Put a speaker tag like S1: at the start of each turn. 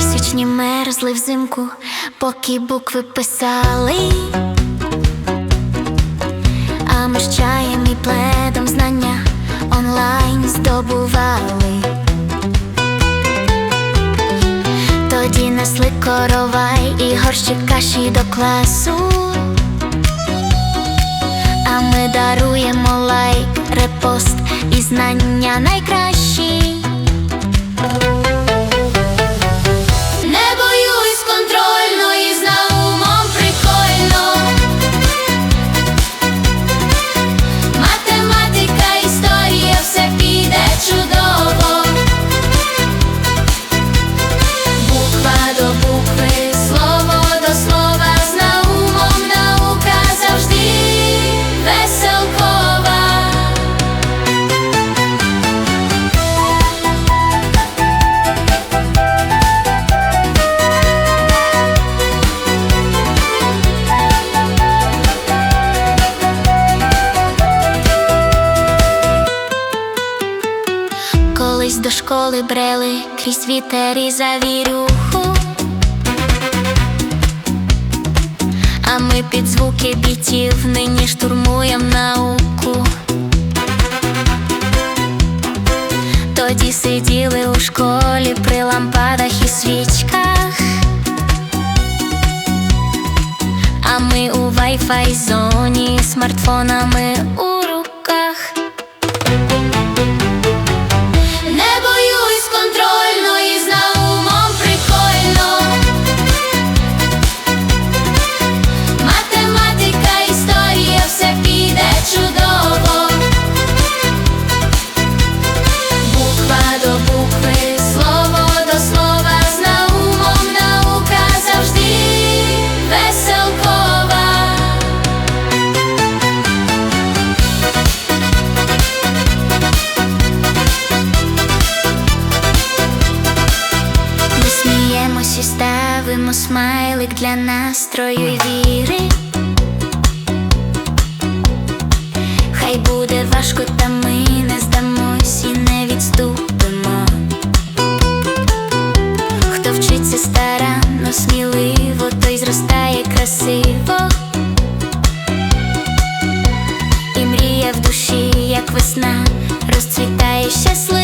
S1: Трісючні мерзли взимку, поки букви писали. А ми з чаєм і пледом знання онлайн здобували. Тоді несли коровай і горщик каші до класу. А ми даруємо лайк, репост і знання найкращі. Колись до школи брели крізь вітер і завірюху. А ми під звуки бітів нині штурмуєм науку. Тоді сиділи у школі при лампадах і свічках. А ми у вайфай зоні смартфонами у Ставимо смайлик для настрою й віри. Хай буде важко, та ми не здамось і не відступимо. Хто вчиться старанно, сміливо, той зростає красиво. І мрія в душі, як весна, розцвітає щасливо.